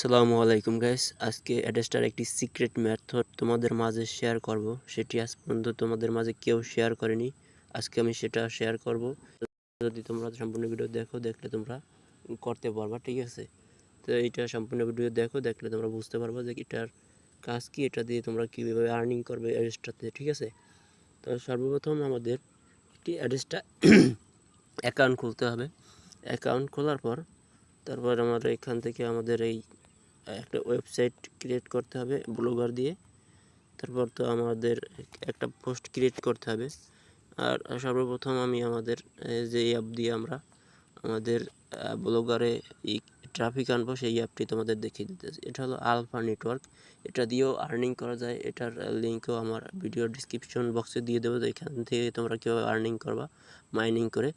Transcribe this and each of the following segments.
আসসালামু আলাইকুম গাইস আজকে অ্যাড্রেসটার একটি সিক্রেট মেথড তোমাদের মাঝে শেয়ার করব। সেটি আজ পর্যন্ত তোমাদের মাঝে কেউ শেয়ার করেনি। আজকে আমি সেটা শেয়ার করব। যদি তোমরা সম্পূর্ণ ভিডিও দেখো, দেখলে তোমরা করতে পারবা, ঠিক আছে? তো এটা সম্পূর্ণ ভিডিও দেখো, দেখলে তোমরা বুঝতে পারবা যে এটার কাজ কি, এটা দিয়ে তোমরা কীভাবে আর্নিং করবে অ্যাড্রেসটাতে ঠিক আছে? তো সর্বপ্রথম আমাদের একটি অ্যাড্রেসটা অ্যাকাউন্ট খুলতে হবে। অ্যাকাউন্ট খোলার পর, তারপর আমরা এখান থেকে আমাদের এই একটা ওয়েবসাইট ক্রিয়েট করতে হবে ব্লগার দিয়ে। তারপর তো আমাদের একটা পোস্ট ক্রিয়েট করতে হবে। আর সর্বপ্রথম আমি আমাদের যে অ্যাপ দিয়ে আমরা আমাদের ব্লগারে ট্রাফিক আনব, সেই অ্যাপটি তোমাদের দেখিয়ে দিতেছি। এটা হলো আলফা নেটওয়ার্ক এটা দিয়েও আর্নিং করা যায়। এটার লিঙ্কও আমার ভিডিও ডিসক্রিপশন বক্সে দিয়ে দেবো। এখান থেকে তোমরা কীভাবে আর্নিং করবা মাইনিং করে।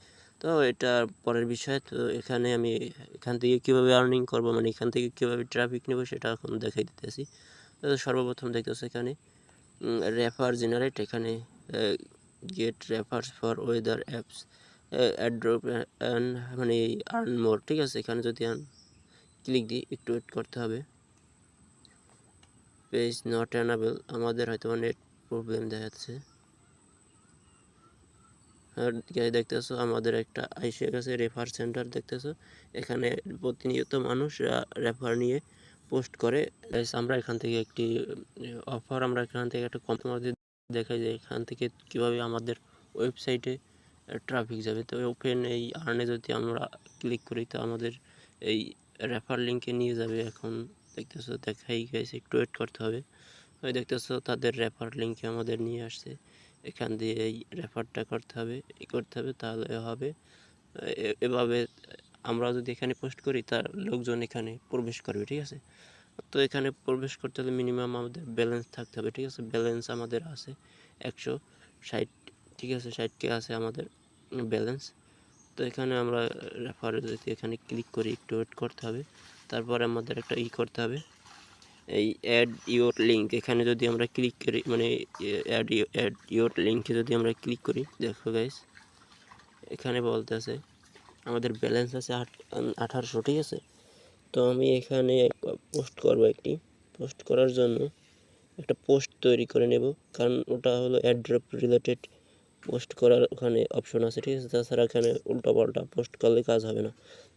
তো এটা পরের বিষয়। তো এখানে আমি এখান থেকে কীভাবে আর্নিং করব মানে এখান থেকে কীভাবে ট্রাফিক নেব সেটা এখন দেখাই দিতেছি। তো সর্বপ্রথম দেখতেছে এখানে রেফার জেনারেট এখানে get refers for weather apps airdrop মানে আর্ন মোর ঠিক আছে? এখানে যদি ক্লিক দিই, একটু ওয়েট করতে হবে। পেজ নট অ্যানাবেল আমাদের হয়তো নেট প্রবলেম দেখাচ্ছে। দেখতেছো, আমাদের একটা আইসে গেছে রেফার সেন্টার দেখতেছো। এখানে প্রতিনিয়ত মানুষ রেফার নিয়ে পোস্ট করে। আমরা এখান থেকে একটি অফার আমরা এখান থেকে একটা কম দেখাই যে এখান থেকে কীভাবে আমাদের ওয়েবসাইটে ট্রাফিক যাবে। তো ওপেন এই আর্নে যদি আমরা ক্লিক করি, তো আমাদের এই রেফার লিঙ্কে নিয়ে যাবে এখন। দেখতেছো, দেখাই গেছে একটু ওয়েট করতে হবে। ওই দেখতেছো, তাদের রেফার লিঙ্কে আমাদের নিয়ে আসছে। এখান দিয়ে এই রেফারটা করতে হবে ই করতে হবে, তাহলে হবে। এভাবে আমরা যদি এখানে পোস্ট করি, তার লোকজন এখানে প্রবেশ করবে, ঠিক আছে? তো এখানে প্রবেশ করতে হলে মিনিমাম আমাদের ব্যালেন্স থাকতে হবে, ঠিক আছে? ব্যালেন্স আমাদের আছে একশো ষাট, ঠিক আছে? ষাটকে আছে আমাদের ব্যালেন্স তো এখানে আমরা রেফারে যদি এখানে ক্লিক করি, একটু ওয়েট করতে হবে। তারপরে আমাদের একটা ই করতে হবে। এই অ্যাড ইউর লিঙ্ক এখানে যদি আমরা ক্লিক করি মানে অ্যাড অ্যাড ইউর লিঙ্কে যদি আমরা ক্লিক করি, দেখো গাইস এখানে বলতেছে, আমাদের ব্যালেন্স আছে আঠারোশো, ঠিক আছে? তো আমি এখানে পোস্ট করব একটি পোস্ট করার জন্য একটা পোস্ট তৈরি করে নেব, কারণ ওটা হলো অ্যাড্রপ রিলেটেড পোস্ট করার ওখানে অপশন আছে, ঠিক আছে? তাছাড়া এখানে উল্টো পাল্টা পোস্ট করলে কাজ হবে না।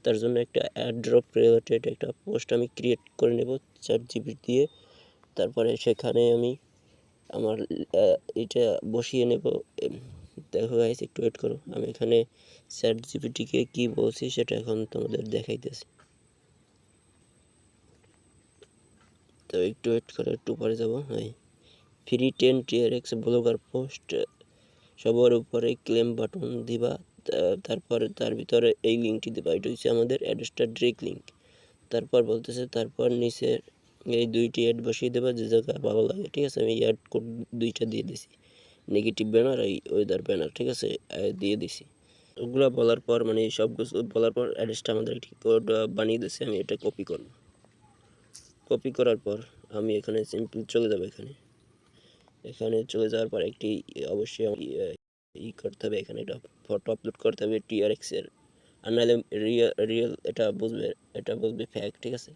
তার জন্য একটা অ্যাড্রপ রিলেটেড একটা পোস্ট আমি ক্রিয়েট করে নেব চার জিবি দিয়ে। তারপরে সেখানে আমি আমার এটা বসিয়ে নেব। দেখো গাইস একটু ওয়েট করো। আমি এখানে চ্যাট জিপিটিকে কী বলছি সেটা এখন তোমাদের দেখাইতেছি। তো একটু ওয়েট করে, একটু পরে যাব। হ্যাঁ free ten tier x blogger post সবার উপরে ক্লেম বাটন দিবা তারপরে তার ভিতরে এই লিঙ্কটি দিবা। এটা হচ্ছে আমাদের অ্যাড্রেসটা ড্রেক লিঙ্ক তারপর বলতেছে, তারপর নিচে এই দুইটি অ্যাড বসিয়ে দেবা, যে জায়গায় ভালো লাগে, ঠিক আছে? আমি অ্যাড কোড দুইটা দিয়ে দিছি। নেগেটিভ ব্যানার এই ওয়েদার ব্যানার ঠিক আছে? দিয়ে দিছি। ওগুলো বলার পর মানে সব কিছু বলার পর অ্যাড্রেসটা আমাদের একটি কোড বানিয়ে দিয়েছে আমি এটা কপি করব। কপি করার পর আমি এখানে সিম্পল চলে যাব এখানে। এখানে চলে যাওয়ার পর একটি অবশ্যই ই করতে হবে। এখানে এটা ফটো আপলোড করতে হবে টিআরএক্সের আর নাহলে রিয়েল রিয়েল এটা বুঝবে এটা বুঝবে ফ্যাক ঠিক আছে?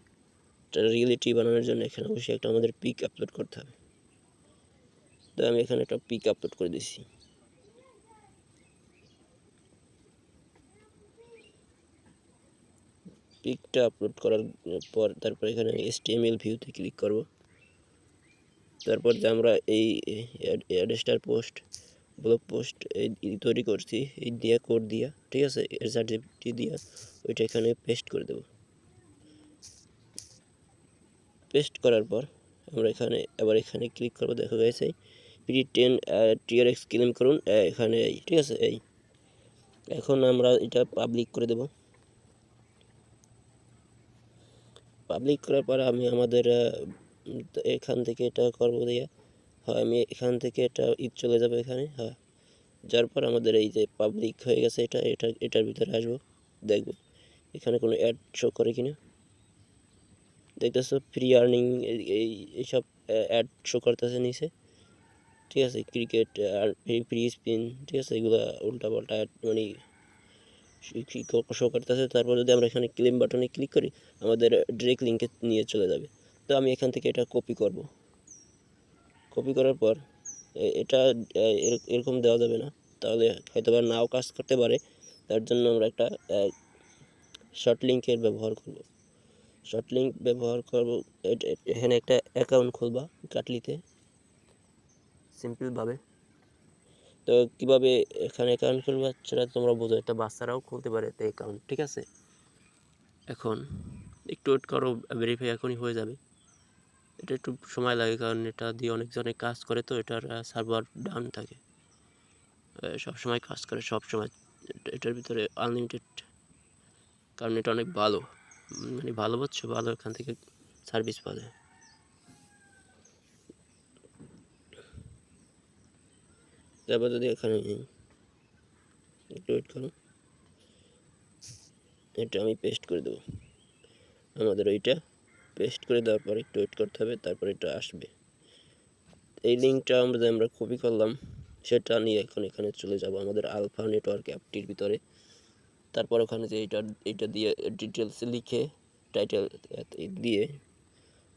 এটা রিয়েলিটি বানানোর জন্য এখানে অবশ্যই একটা আমাদের পিক আপলোড করতে হবে। তো আমি এখানে একটা পিক আপলোড করে দিছি। পিকটা আপলোড করার পর, তারপর এখানে এস টি এম এল ভিউতে ক্লিক করব। তারপর যে আমরা এই অ্যাড্রেসটার পোস্ট, ব্লগ পোস্ট এই তৈরি করছি, এই দিয়া কোড দিয়া, ঠিক আছে? এর সার্টিফিকেট দিয়া ওইটা এখানে পেস্ট করে দেব। পেস্ট করার পর আমরা এখানে, আবার এখানে ক্লিক করব, দেখা গেছে P ten tier x claim করুন এখানে এই, ঠিক আছে? এই, এখন আমরা এটা পাবলিক করে দেব। পাবলিক করার পর আমি আমাদের এখান থেকে এটা করব দিয়ে। হয় আমি এখান থেকে এটা ঈদ চলে যাবে এখানে হ্যাঁ। যার পর আমাদের এই যে পাবলিক হয়ে গেছে এটা এটা, এটার ভিতরে আসব, দেখব। এখানে কোনো অ্যাড শো করে কিনা? দেখতেছো ফ্রি আর্নিং এই এইসব অ্যাড শো করতেছে নিচে। ঠিক আছে ক্রিকেট আর ফ্রি স্পিন ঠিক আছে, এগুলো উল্টা পাল্টা অ্যাড মানে শো করতেছে। তারপর যদি আমরা এখানে ক্লেম বাটনে ক্লিক করি, আমাদের ডিরেক্ট লিঙ্কে নিয়ে চলে যাবে। তো আমি এখান থেকে এটা কপি করব। কপি করার পর এটা এরকম দেওয়া যাবে না। তাহলে হয়তো বা নাও কাজ করতে পারে। তার জন্য আমরা একটা শর্ট লিঙ্কের ব্যবহার করব। শর্ট লিঙ্ক ব্যবহার করব এখানে একটা অ্যাকাউন্ট খুলবা কাটলিতে। সিম্পলভাবে তো কীভাবে এখানে অ্যাকাউন্ট খুলবা সেটা তোমরা বোঝো। একটা বাচ্চারাও খুলতে পারে একটা অ্যাকাউন্ট ঠিক আছে? এখন, একটু ওয়েট করো ভেরিফাই এখনই হয়ে যাবে। এটা একটু সময় লাগে, কারণ এটা দিয়ে অনেকজনে কাজ করে তো এটার সার্ভার ডাউন থাকে। সব সময় কাজ করে সব সময় এটার ভিতরে আনলিমিটেড কারণ এটা অনেক ভালো। মানে ভালো বুঝছ ভালো এখান থেকে সার্ভিস পাওয়া যায়। তারপর যদি এখানে একটু ওয়েট করো, এটা আমি পেস্ট করে দেবো। আমাদের ওইটা পেস্ট করে দেওয়ার পর একটু ওয়েট করতে হবে, তারপর এটা আসবে। এই লিঙ্কটা আমরা যে আমরা কপি করলাম, সেটা নিয়ে এখন এখানে চলে যাব আমাদের আলফা নেটওয়ার্ক অ্যাপটির ভিতরে। তারপর ওখানে যে এইটা এইটা দিয়ে ডিটেলস লিখে টাইটেল দিয়ে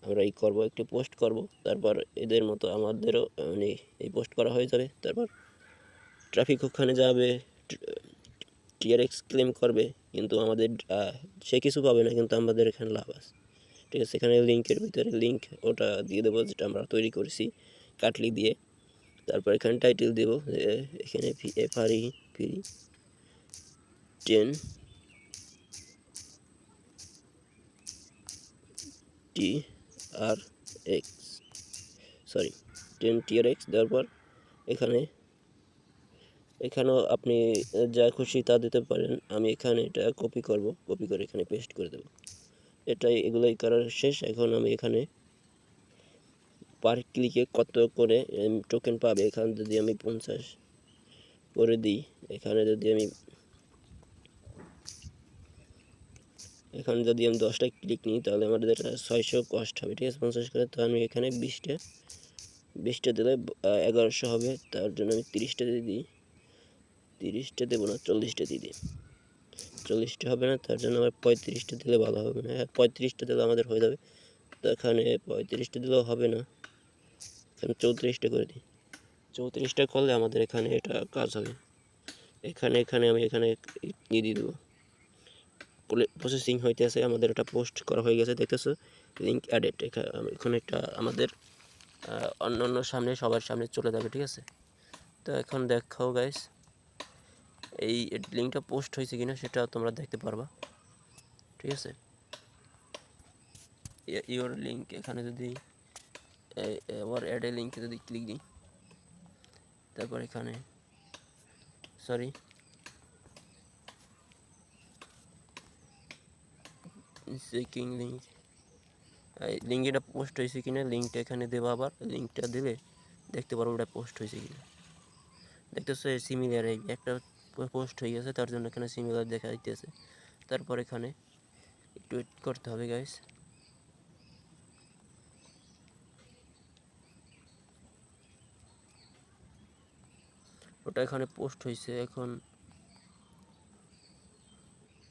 আমরা এই করব, একটু পোস্ট করব। তারপর এদের মতো আমাদেরও মানে এই পোস্ট করা হয়ে যাবে। তারপর ট্রাফিক ওখানে যাবে টিআরএক্স ক্লেম করবে, কিন্তু আমাদের সে কিছু পাবে না, কিন্তু আমাদের এখানে লাভ আছে। ঠিক আছে এখানে লিঙ্কের ভিতরে লিঙ্ক ওটা দিয়ে দেবো, যেটা আমরা তৈরি করেছি কাটলি দিয়ে। তারপর এখানে টাইটেল দেব এখানে FRE free ten T R X sorry ten T R X দেওয়ার পর এখানে, এখানেও আপনি যা খুশি তা দিতে পারেন, আমি এখানে এটা কপি করব কপি করে এখানে পেস্ট করে দেব। এটাই, এগুলোই করার শেষ। এখন আমি এখানে পার ক্লিকে কত করে টোকেন পাবে? এখানে যদি আমি পঞ্চাশ করে দিই, এখানে যদি আমি এখানে যদি আমি দশটা ক্লিক নিই, তাহলে আমাদের ছয়শো কস্ট হবে, ঠিক আছে? পঞ্চাশ করে, তো আমি এখানে বিশটা বিশটা দিলে এগারোশো হবে। তার জন্য আমি তিরিশটা দিয়ে দিই। তিরিশটা দেবো না, চল্লিশটা দিয়ে দিই। চল্লিশটা হবে না, তার জন্য আমার পঁয়ত্রিশটা দিলে ভালো হবে। না হ্যাঁ পঁয়ত্রিশটা দিলে আমাদের হয়ে যাবে। তো এখানে পঁয়ত্রিশটা দিলেও হবে না। এখানে চৌত্রিশটা করে দিই। চৌত্রিশটা করলে আমাদের এখানে এটা কাজ হবে। এখানে এখানে আমি এখানে নিয়ে দিয়ে দেবো। প্রসেসিং হইতেছে আমাদের এটা পোস্ট করা হয়ে গেছে, দেখতেছো? লিঙ্ক অ্যাডেড এখানে একটা আমাদের অন্য অন্য সামনে, সবার সামনে চলে যাবে, ঠিক আছে? তো এখন দেখাও গাইস এই লিঙ্কটা পোস্ট হয়েছে কিনা সেটা তোমরা দেখতে পারবা। ঠিক আছে? ইওর লিঙ্ক এখানে যদি আবার অ্যাডে লিঙ্কে যদি ক্লিক দিই, তারপর এখানে সরি চেকিং লিঙ্ক লিঙ্ক এটা পোস্ট হয়েছে কিনা লিঙ্কটা এখানে দেবো আবার লিঙ্কটা দিলে দেখতে পারব ওটা পোস্ট হয়েছে কিনা। দেখতেছো সিমিলার একটা পোস্ট হয়ে গেছে, তার জন্য এখানে সিমিলার দেখা যাইতেছে। তারপর এখানে একটু ওয়েট করতে হবে গাইস ওটা এখানে পোস্ট হয়েছে এখন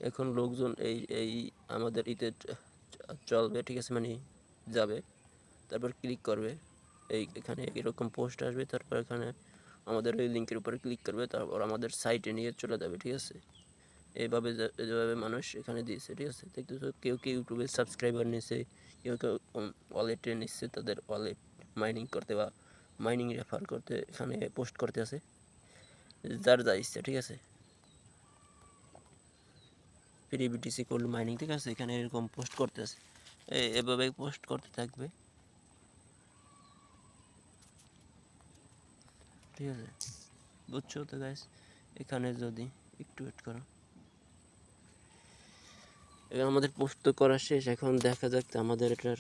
এখন লোকজন এই এই আমাদের ইতে চলবে, ঠিক আছে? মানে যাবে। তারপর ক্লিক করবে। এই এখানে এরকম পোস্ট আসবে, তারপর এখানে আমাদের ওই লিঙ্কের উপরে ক্লিক করবে, তারপর আমাদের সাইটে নিয়ে চলে যাবে, ঠিক আছে? এইভাবে যেভাবে মানুষ এখানে দিয়েছে, ঠিক আছে? দেখতেছো, কেউ কেউ ইউটিউবে সাবস্ক্রাইবার নিচ্ছে কেউ কেউ ওয়ালেটে নিচ্ছে তাদের ওয়ালেট মাইনিং করতে বা মাইনিং রেফার করতে এখানে পোস্ট করতে আছে। যার যা ইচ্ছে, ঠিক আছে? ফ্রি বিটিসি কোল্ড মাইনিং ঠিক আছে? এখানে এরকম পোস্ট করতেছে এভাবে পোস্ট করতে থাকবে। ঠিক আছে। বুঝছ তো গাইস এখানে যদি একটু ওয়েট করো। এখন আমাদের পোস্ট তো করা শেষ। এখন দেখা যাক আমাদের এটার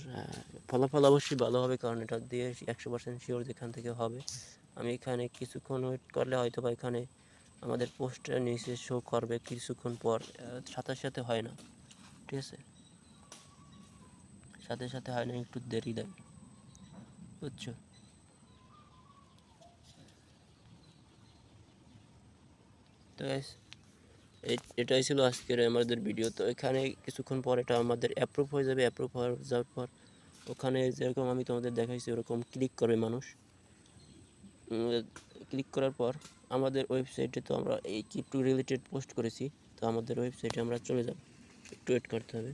ফলাফল অবশ্যই ভালো হবে কারণ এটা দিয়ে একশো পার্সেন্ট শিওর যেখান থেকে হবে। আমি এখানে কিছুক্ষণ ওয়েট করলে হয়তো বা এখানে আমাদের পোস্টটা নিচে শো করবে কিছুক্ষণ পর। সাথে সাথে হয় না। ঠিক আছে? সাথে সাথে হয় না, একটু দেরি দেয় বুঝছ তো guys, এই- এটাই ছিল আজকের আমাদের ভিডিও তো এখানে কিছুক্ষণ পর এটা আমাদের অ্যাপ্রুভ হয়ে যাবে অ্যাপ্রুভ হয়ে যাওয়ার পর ওখানে যেরকম আমি তোমাদের দেখাইছি, ওরকম ক্লিক করবে মানুষ। ক্লিক করার পর আমাদের ওয়েবসাইটে তো আমরা এই ক্রিপ্টো রিলেটেড পোস্ট করেছি, তো আমাদের ওয়েবসাইটে আমরা চলে যাব। একটু ওয়েট করতে হবে।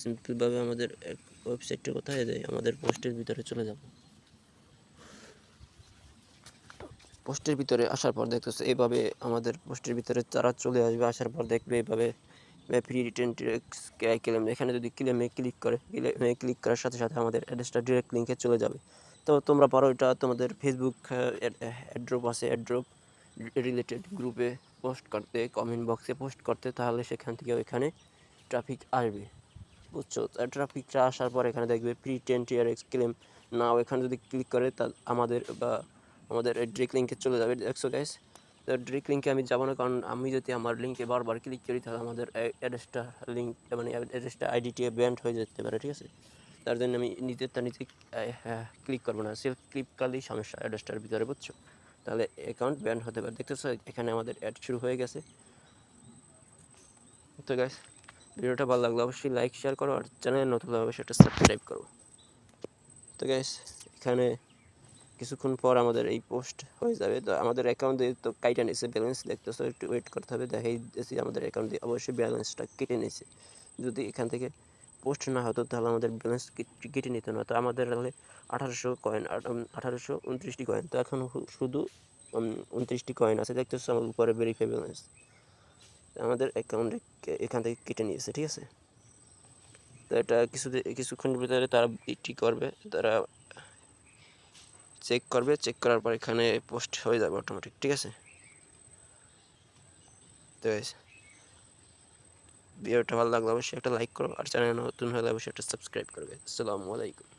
সিম্পলভাবে আমাদের ওয়েবসাইটটা কোথায় দেয় আমাদের পোস্টের ভিতরে চলে যাব। পোস্টের ভিতরে আসার পর দেখতেছে এইভাবে আমাদের পোস্টের ভিতরে তারা চলে আসবে, আসার পর দেখবে এইভাবে ফ্রি রিটেন ক্লেম এখানে যদি ক্লেমে ক্লিক করে ক্লেমে ক্লিক করার সাথে সাথে আমাদের অ্যাড্রেসটা ডিরেক্ট লিঙ্কে চলে যাবে। তো তোমরা পারো এটা, তোমাদের ফেসবুক অ্যাড্রপ আছে অ্যাড্রপ রিলেটেড গ্রুপে পোস্ট করতে কমেন্ট বক্সে পোস্ট করতে, তাহলে সেখান থেকে ওইখানে ট্রাফিক আসবে। বুঝছ? ট্রাফিকটা আসার পর এখানে দেখবে pre ten tier x claim now এখানে যদি ক্লিক করে তা আমাদের বা আমাদের ড্রিক লিঙ্কে চলে যাবে, দেখছ গাইস তো ড্রিক লিঙ্কে আমি যাব না, কারণ আমি যদি আমার লিঙ্কে বারবার ক্লিক করি, তাহলে আমাদের অ্যাড্রেসটা লিঙ্ক মানে অ্যাড্রেসটা আইডিটি ব্যান্ড হয়ে যেতে পারে, ঠিক আছে? তার জন্য আমি নিজেরটা নিজে ক্লিক করব না। সেলফ ক্লিক করলেই সমস্যা অ্যাড্রেসটার ভিতরে, বুঝছ? তাহলে অ্যাকাউন্ট ব্যান্ড হতে পারে, দেখতেছো? এখানে আমাদের অ্যাড শুরু হয়ে গেছে। তো গাইস ভিডিওটা ভালো লাগলে অবশ্যই লাইক শেয়ার করো, আর চ্যানেল নতুন অবশ্যই একটা সাবস্ক্রাইব করো। তো গাইস এখানে কিছুক্ষণ পর আমাদের এই পোস্ট হয়ে যাবে। তো আমাদের অ্যাকাউন্টে তো কাইটা নিয়েছে ব্যালেন্স দেখতেছো, একটু ওয়েট করতে হবে। দেখাই দিয়েছি আমাদের অ্যাকাউন্টে অবশ্যই ব্যালেন্সটা কেটে নিয়েছে যদি এখান থেকে পোস্ট না হতো, তাহলে আমাদের ব্যালেন্স কেটে নিত না। তো আমাদের তাহলে আঠারোশো কয়েন আঠারোশো উনত্রিশটি কয়েন তো এখন শুধু উনত্রিশটি কয়েন আছে। দেখতেছো আমার উপরে ভেরিফাই ব্যালেন্স আমাদের অ্যাকাউন্টে এখান থেকে কেটে নিয়েছে, ঠিক আছে? তো এটা কিছু কিছুক্ষণের ভিতরে তারা বিক্রি করবে। তারা চেক করবে চেক করার পর এখানে পোস্ট হয়ে যাবে অটোমেটিক ঠিক আছে? তো ভিডিওটা ভালো লাগলে অবশ্যই একটা লাইক করো, আর চ্যানেল নতুন হলে অবশ্যই একটা সাবস্ক্রাইব করবে। আসসালামু আলাইকুম।